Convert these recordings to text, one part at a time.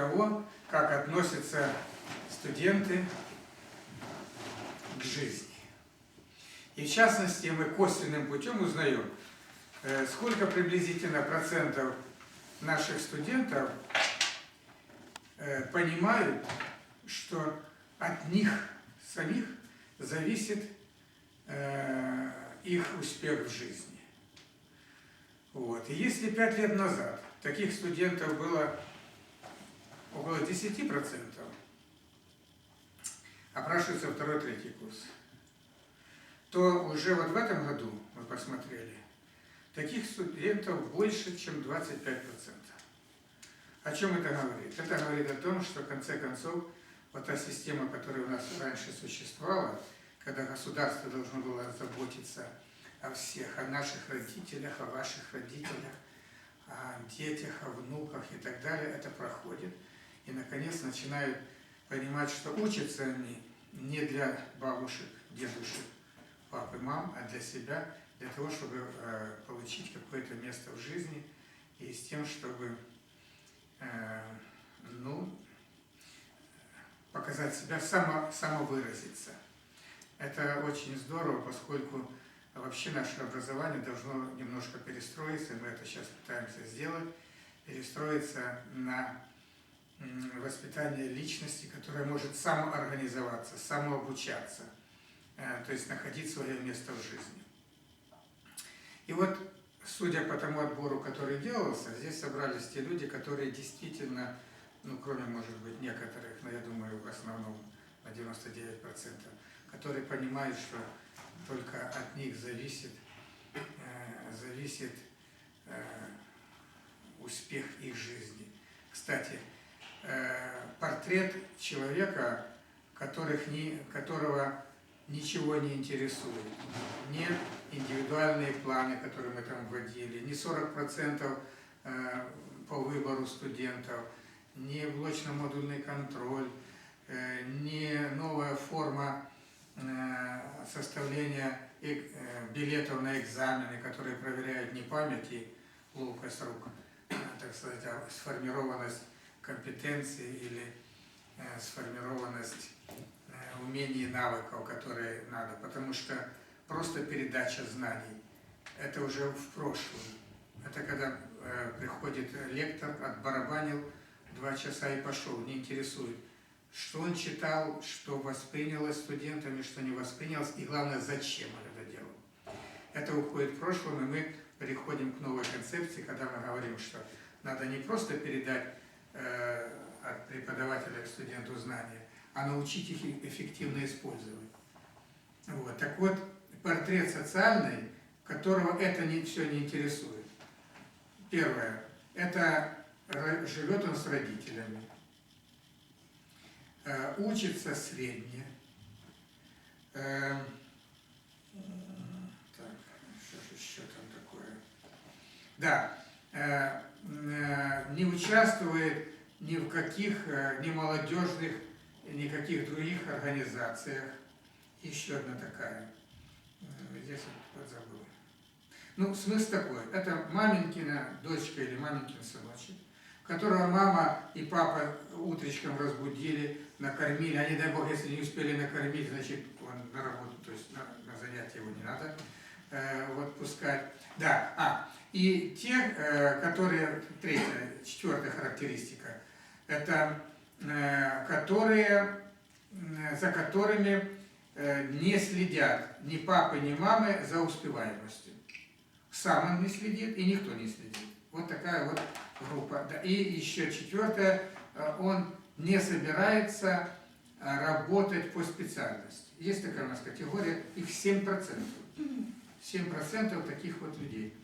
того, как относятся студенты к жизни. И в частности, мы косвенным путем узнаем, э, сколько приблизительно процентов наших студентов э, понимают, что от них самих зависит э, их успех в жизни. Вот. И если пять лет назад таких студентов было около 10%, опрашивается второй, третий курс, то уже вот в этом году, мы посмотрели, таких студентов больше, чем 25%. О чем это говорит? Это говорит о том, что в конце концов, вот та система, которая у нас раньше существовала, когда государство должно было заботиться о всех, о наших родителях, о ваших родителях, о детях, о внуках и так далее, это проходит. И, наконец, начинают понимать, что учатся они не для бабушек, дедушек, пап и мам, а для себя, для того, чтобы э, получить какое-то место в жизни и с тем, чтобы э, ну, показать себя, само, самовыразиться. Это очень здорово, поскольку вообще наше образование должно немножко перестроиться, мы это сейчас пытаемся сделать, перестроиться на воспитание личности, которая может самоорганизоваться, самообучаться, э, то есть находить свое место в жизни. И вот, судя по тому отбору, который делался, здесь собрались те люди, которые действительно, ну, кроме, может быть, некоторых, но я думаю, в основном на 99%, которые понимают, что только от них зависит, э, зависит э, успех их жизни. Кстати, портрет человека, которых не, которого ничего не интересует. Не индивидуальные планы, которые мы там вводили, не 40% по выбору студентов, не блочно-модульный контроль, не новая форма составления э, билетов на экзамены, которые проверяют не память и ловкость рук, так сказать, а сформированность компетенции или э, сформированность э, умений и навыков, которые надо. Потому что просто передача знаний – это уже в прошлом. Это когда приходит лектор, отбарабанил два часа и пошел, не интересует что он читал, что воспринялось студентами, что не воспринялось, и главное, зачем он это делал. Это уходит в прошлое, и мы переходим к новой концепции, когда мы говорим, что надо не просто передать э, от преподавателя к студенту знания, а научить их эффективно использовать. Вот. Так вот, портрет социальный, которого это не, все не интересует. Первое, это живет он с родителями. Э, учится средне. Э, так, что же еще там такое? Да, не участвует ни в каких, ни молодежных, никаких других организациях. Еще одна такая. Здесь вот забыл. Ну, смысл такой. Это маменькина дочка или маменькин сыночек, которого мама и папа утречком разбудили, накормили, не дай бог, если не успели накормить, значит, он на работу, то есть на, на занятия его не надо э, вот. Да, а, и те, э, которые, третья, четвертая характеристика, это э, которые, э, за которыми не следят ни папы, ни мамы за успеваемостью. Сам он не следит, и никто не следит. Вот такая вот группа. И еще четвертое, он не собирается работать по специальности. Есть такая у нас категория, их 7%. 7% таких вот людей.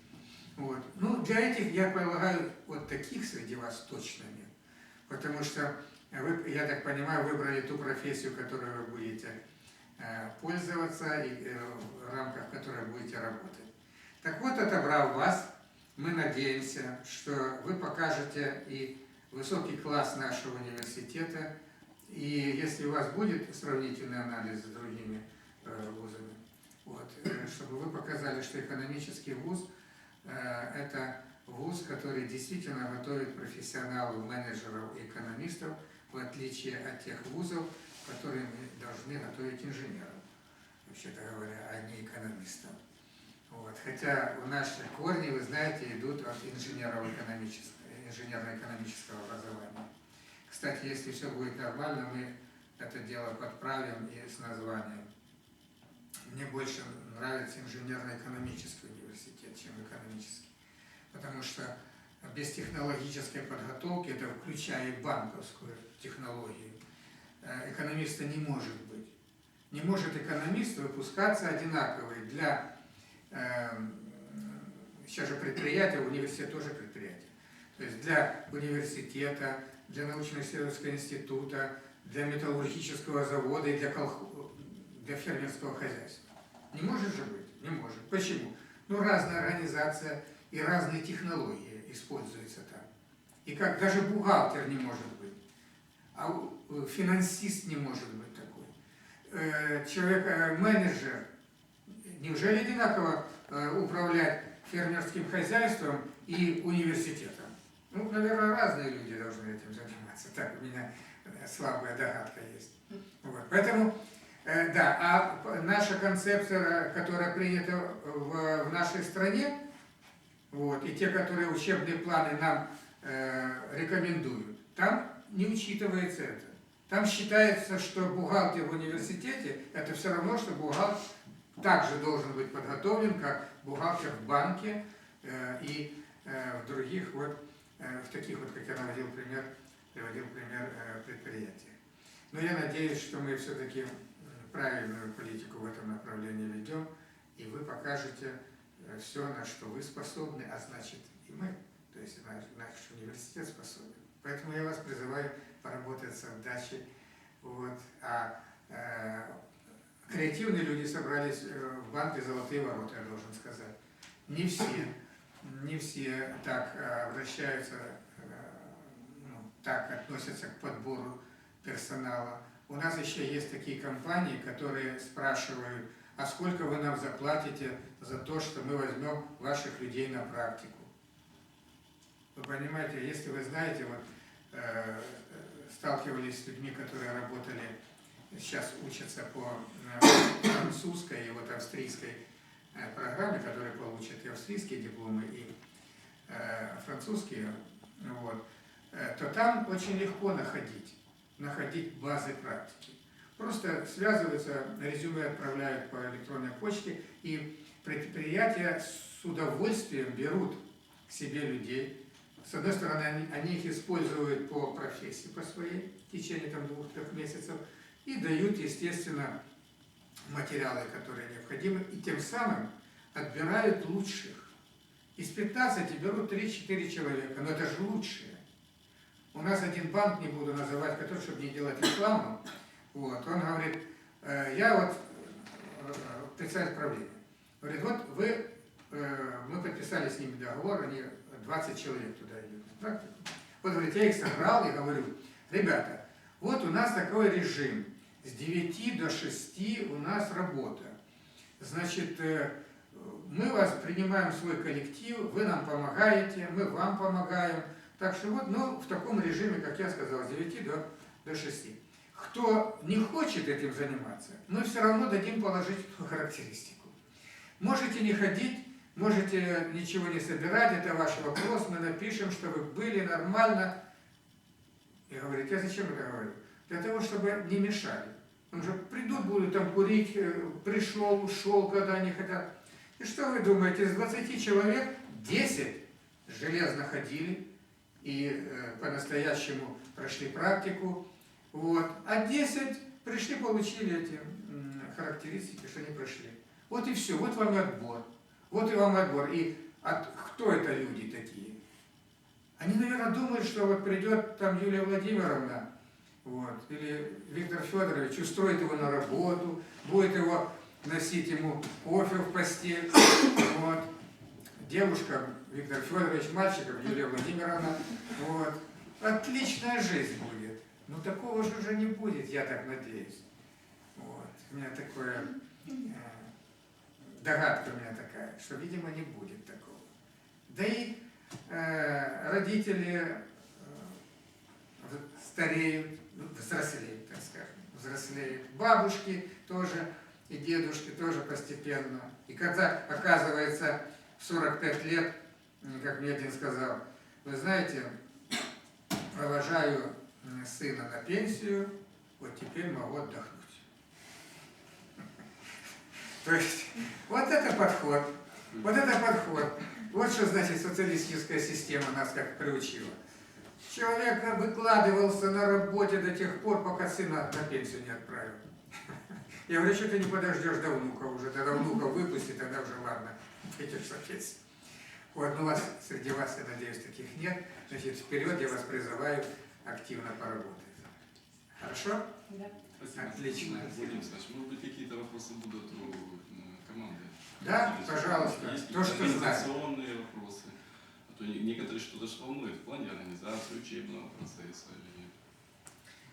Вот. Ну, для этих, я полагаю, вот таких среди вас точно нет. Потому что вы, я так понимаю, выбрали ту профессию, которой вы будете э, пользоваться и э, в рамках которой будете работать. Так вот, отобрав вас, мы надеемся, что вы покажете и высокий класс нашего университета. И если у вас будет сравнительный анализ с другими э, вузами, вот, э, чтобы вы показали, что экономический вуз это вуз, который действительно готовит профессионалов, менеджеров экономистов, в отличие от тех вузов, которые должны готовить инженеров, вообще-то говоря, а не экономистов. Вот. Хотя наши корни, вы знаете, идут от инженеров экономического, инженерно-экономического образования. Кстати, если все будет нормально, мы это дело подправим и с названием. Мне больше нравится инженерно-экономический университет, чем экономический. Потому что без технологической подготовки, это включая банковскую технологию, э, экономиста не может быть. Не может экономист выпускаться одинаковый для, э, сейчас же предприятия, университет тоже предприятие. То есть для университета, для научно-исследовательского института, для металлургического завода и для, колх... для фермерского хозяйства. Не может же быть? Не может. Почему? Ну, разная организация и разные технологии используются там. И как даже бухгалтер не может быть, а финансист не может быть такой. Э, Человек-менеджер, неужели одинаково э, управлять фермерским хозяйством и университетом? Ну, наверное, разные люди должны этим заниматься. Так у меня э, слабая догадка есть. Вот. Поэтому Э, да, а наша концепция, которая принята в, в нашей стране, вот, и те, которые учебные планы нам э, рекомендуют, там не учитывается это. Там считается, что бухгалтер в университете – это все равно, что бухгалтер также должен быть подготовлен, как бухгалтер в банке э, и э, в других вот, э, в таких вот, как я наводил пример, приводил пример э, предприятиях. Но я надеюсь, что мы все-таки правильную политику в этом направлении ведем, и вы покажете э, все, на что вы способны, а значит и мы, то есть наш, наш университет способен. Поэтому я вас призываю поработать с отдачей. Вот. А э, креативные люди собрались э, в банке «Золотые ворота», я должен сказать. Не все, не все так э, обращаются, ну, так относятся к подбору персонала. У нас еще есть такие компании, которые спрашивают, а сколько вы нам заплатите за то, что мы возьмем ваших людей на практику? Вы понимаете, если вы знаете, вот э, сталкивались с людьми, которые работали, сейчас учатся по э, французской и вот австрийской э, программе, которые получат и австрийские дипломы, и э, французские, вот, э, то там очень легко находить находить базы практики. Просто связываются, резюме отправляют по электронной почте, и предприятия с удовольствием берут к себе людей. С одной стороны, они, они их используют по профессии, по своей, в течение там двух-трех месяцев, и дают, естественно, материалы, которые необходимы, и тем самым отбирают лучших. Из 15 берут 3-4 человека, но это же лучшие. У нас один банк, не буду называть, который, чтобы не делать рекламу, вот, он говорит, «Э, я вот э, представляю правление. Говорит, вот вы, э, мы подписали с ними договор, они 20 человек туда идут. Вот, говорит, я их собрал и говорю, ребята, вот у нас такой режим, с 9 до 6 у нас работа. Значит, мы вас принимаем в свой коллектив, вы нам помогаете, мы вам помогаем, так что вот, ну, в таком режиме, как я сказал, с 9 до, до 6. Кто не хочет этим заниматься, мы все равно дадим положительную характеристику. Можете не ходить, можете ничего не собирать, это ваш вопрос, мы напишем, что вы были нормально. И говорит, я зачем это говорю? Для того, чтобы не мешали. Он же придут, будут там курить, э, пришел, ушел, когда они хотят. И что вы думаете, из 20 человек 10 железно ходили, и э, по-настоящему прошли практику. Вот. А 10 пришли, получили эти характеристики, что они прошли. Вот и все, вот вам отбор. Вот и вам отбор. И от, кто это люди такие? Они, наверное, думают, что вот придет там Юлия Владимировна, вот, или Виктор Федорович, устроит его на работу, будет его носить ему кофе в постель, вот, девушка Виктор Федорович Мальчиков, Юлия Владимировна. Вот. Отличная жизнь будет. Но такого же уже не будет, я так надеюсь. Вот. У меня такое, э, догадка у меня такая, что, видимо, не будет такого. Да и э, родители э, стареют, ну, взрослеют, так скажем, взрослеют. Бабушки тоже и дедушки тоже постепенно. И когда оказывается в 45 лет, как мне один сказал, вы знаете, провожаю сына на пенсию, вот теперь могу отдохнуть. То есть вот это подход, вот это подход. Вот что значит социалистическая система нас как приучила. Человек выкладывался на работе до тех пор, пока сына на пенсию не отправил. Я говорю, что ты не подождешь до внука уже, тогда внука выпусти, тогда уже ладно, пойдешь на пенсию. Вот, ну вас, среди вас, я надеюсь, таких нет. Значит, вперед я вас призываю активно поработать. Хорошо? Да. Спасибо. Отлично. Владимир Александрович, может быть, какие-то вопросы будут у м, команды? Да, Есть пожалуйста. Есть То, что организационные вопросы. А то не- некоторые что-то волнует в плане организации учебного процесса или нет.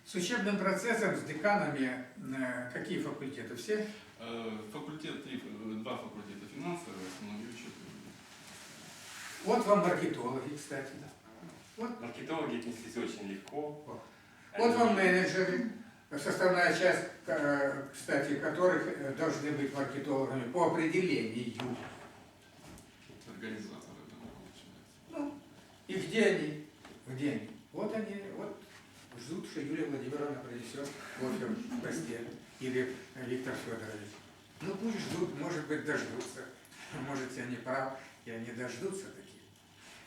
С учебным процессом, с деканами, э, какие факультеты? Все? Э, Факультет, три, э, два факультета финансовые. Вот вам маркетологи, кстати. Маркетологи отнеслись очень легко. Вот вам Они- менеджеры, составная часть, э, кстати, которых э, должны быть маркетологами по определению. Организаторы, да. Ну, и где они? Где они? Вот они, вот ждут, что Юлия Владимировна принесет кофе в постель. Или Виктор Федорович. Ну пусть ждут, может быть, дождутся. Может, я не прав, и они дождутся такие.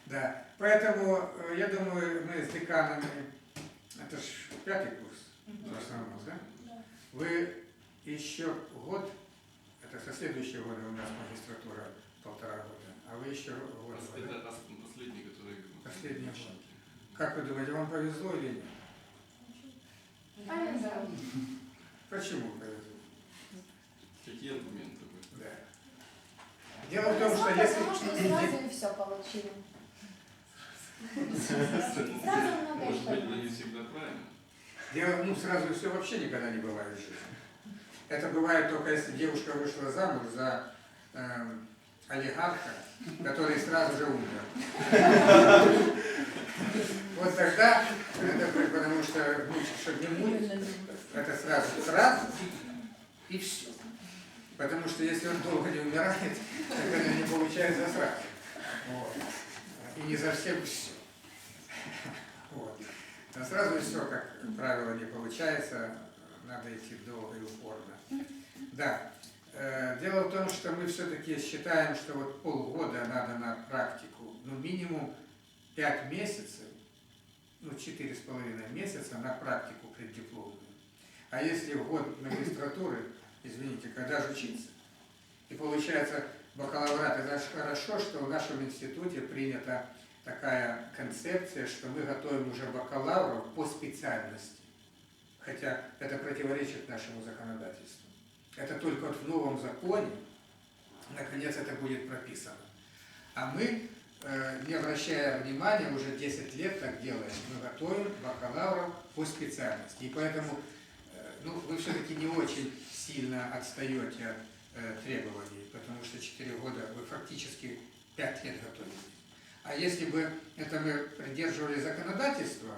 Да, поэтому, э, я думаю, мы с деканами, это ж пятый курс в основном, да? Вы еще год, это со следующего года у нас магистратура полтора года, а вы еще год. Да? Это пос- последний, который... Последний год. Как вы думаете, вам повезло или нет? Повезло. Почему повезло? Какие аргументы вы? Да. Дело в том, что если... Потому что сразу и все получили. Сразу много Может быть, что не всегда правильно. Дело, ну, сразу все вообще никогда не бывает в жизни. Это бывает только если девушка вышла замуж за эм, олигарха, который сразу же умер. Вот тогда, потому что чтобы не мучить, это сразу, сразу и все. Потому что если он долго не умирает, так это не получается сразу. Вот. И не совсем все. А сразу все, как правило, не получается, надо идти долго и упорно. Да. Э, Дело в том, что мы все-таки считаем, что вот полгода надо на практику, ну минимум 5 месяцев, ну четыре с половиной месяца на практику преддипломную. А если в год магистратуры, извините, когда же учиться? И получается бакалаврат, это же хорошо, что в нашем институте принята такая концепция, что мы готовим уже бакалавров по специальности. Хотя это противоречит нашему законодательству. Это только вот в новом законе, наконец, это будет прописано. А мы, э, не обращая внимания, уже 10 лет так делаем, мы готовим бакалавров по специальности. И поэтому э, ну, вы все-таки не очень сильно отстаете от э, требований, потому что 4 года вы фактически 5 лет готовитесь. А если бы это мы придерживали законодательства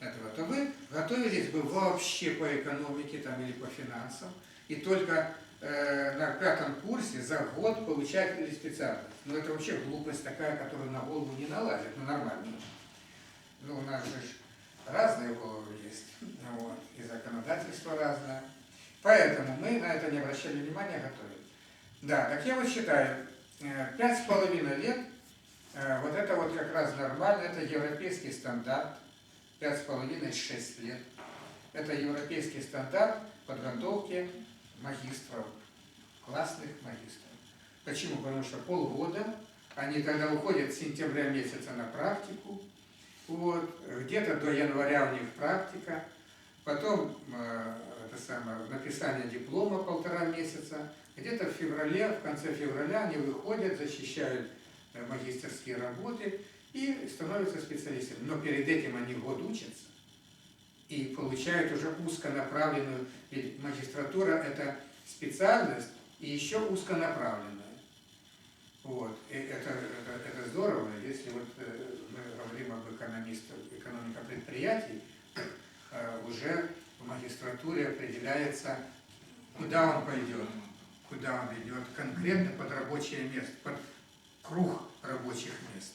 этого, то вы готовились бы вообще по экономике там, или по финансам, и только э, на пятом курсе за год получали специальность. Ну это вообще глупость такая, которую на голову не наладят, ну нормально. Ну у нас же разные головы есть, ну, вот, и законодательство разное. Поэтому мы на это не обращали внимания, готовили. Да, так я вот считаю, э, пять с половиной лет Вот это вот как раз нормально, это европейский стандарт, 5,5-6 лет. Это европейский стандарт подготовки магистров, классных магистров. Почему? Потому что полгода, они тогда уходят с сентября месяца на практику, вот, где-то до января у них практика, потом э, это самое, написание диплома полтора месяца, где-то в феврале, в конце февраля они выходят, защищают э, магистерские работы и становятся специалистами. Но перед этим они год учатся и получают уже узконаправленную, ведь магистратура – это специальность и еще узконаправленная. Вот. И это, это, это здорово, если вот э, мы говорим об экономистах, экономика предприятий, э, уже в магистратуре определяется, куда он пойдет, куда он идет, конкретно под рабочее место, под круг рабочих мест.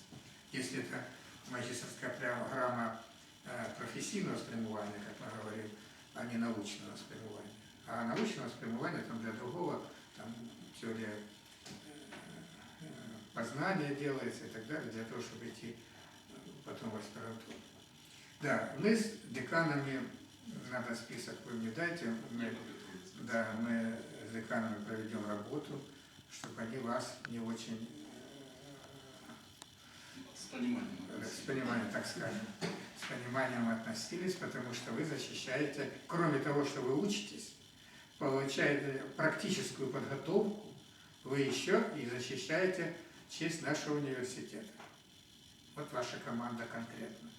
Если это магистрская программа э, професійного спрямування, как мы говорим, а не научного спрямування. А научного спрямування там для другого, там теория э, познания делается и так далее, для того, чтобы идти э, потом в аспирантуру. Да, мы с деканами, надо список вы мне дайте, мы, да, мы с деканами проведем работу, чтобы они вас не очень С пониманием. э, с пониманием, так скажем, с пониманием относились, потому что вы защищаете, кроме того, что вы учитесь, получаете практическую подготовку, вы еще и защищаете честь нашего университета. Вот ваша команда конкретно.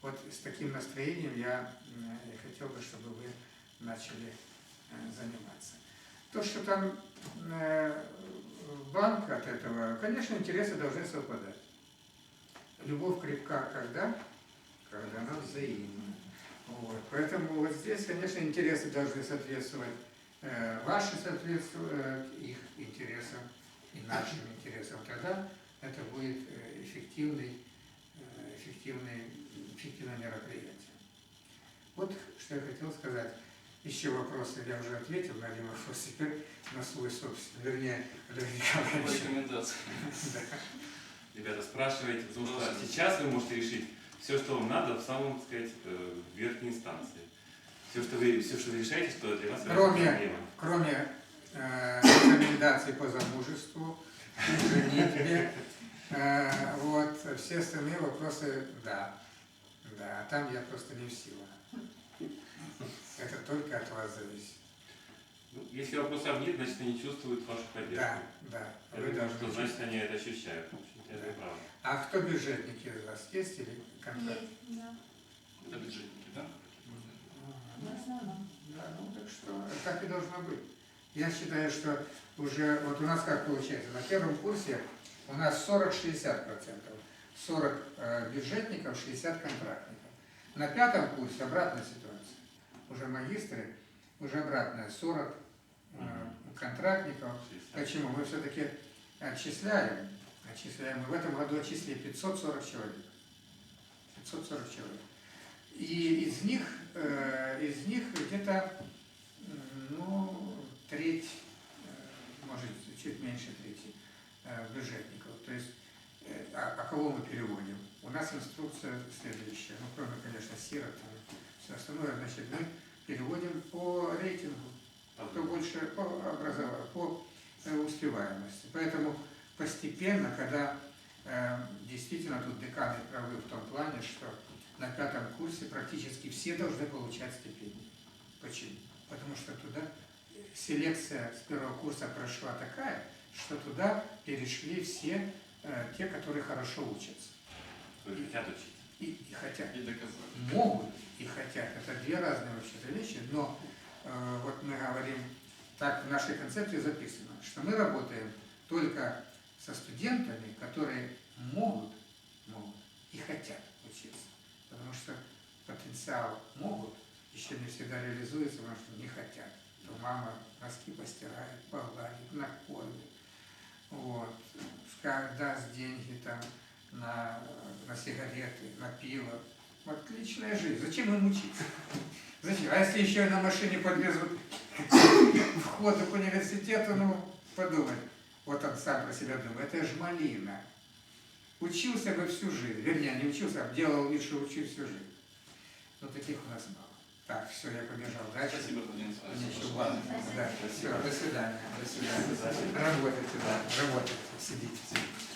Вот с таким настроением я э, и хотел бы, чтобы вы начали э, заниматься. То, что там э, банк от этого, конечно, интересы должны совпадать. Любовь крепка когда? Когда она взаимна. Вот. Поэтому вот здесь, конечно, интересы должны соответствовать, э, ваши соответствуют их интересам и нашим интересам. Тогда это будет э, эффективный, э, эффективный, эффективное мероприятие. Вот что я хотел сказать. Еще вопросы, я уже ответил на один вопрос, теперь на свой собственный, вернее, Валерий Николаевич. Рекомендации. Ребята, спрашивайте, потому что сейчас вы можете решить все, что вам надо в самом, так сказать, э, верхней инстанции. Все, что вы, все, что вы решаете, что для вас Кроме- проблемой. кроме э, рекомендаций по замужеству, женитьбе, э, вот, все остальные вопросы, да, да, там я просто не в силах. Это только от вас зависит. Ну, если вопросов нет, значит они чувствуют вашу поддержку. Да, да, вы думаю, должны что значит они это ощущают. А кто бюджетники из вас есть или контракт? Есть, да. Это бюджетники, да? В основном. Да, ну так что так и должно быть. Я считаю, что уже, вот у нас как получается, на первом курсе у нас 40-60 процентов. 40 э, бюджетников, 60 контрактников. На пятом курсе обратная ситуация. Уже магистры, уже обратная, 40 э, контрактников. Почему? Мы все-таки отчисляем, отчисляем. Мы в этом году отчислили 540 человек. 540 человек. И из них, э, из них где-то, ну, треть, э, может, чуть меньше трети э, бюджетников. То есть, а, а кого мы переводим? У нас инструкция следующая, ну, кроме, конечно, сирот и все остальное, значит, мы переводим по рейтингу кто больше по образованию, по успеваемости. Поэтому постепенно, когда э, действительно тут деканы правы в том плане, что на пятом курсе практически все должны получать стипендии. Почему? Потому что туда селекция с первого курса прошла такая, что туда перешли все э, те, которые хорошо учатся Вы хотят учить. и, и хотят И доказать. могут и хотят. Это две разные вообще вещи, но э, вот мы говорим, так в нашей концепции записано, что мы работаем только со студентами, которые могут, могут и хотят учиться. Потому что потенциал могут, еще не всегда реализуется, потому что не хотят. То мама носки постирает, погладит, накормит. Вот. Даст деньги там на, на сигареты, на пиво. Отличная жизнь. Зачем им учиться? Зачем? А если еще и на машине подвезут вход к университету, ну, подумай. Вот он сам про себя думает. Это же малина. Учился бы всю жизнь. Вернее, не учился, а делал вид, что учил всю жизнь. Но таких у нас мало. Так, все, я побежал дальше. Спасибо, Владимир Прошу. ладно. Да, все, до свидания. До свидания. Работайте, да, работайте. Сидите, сидите.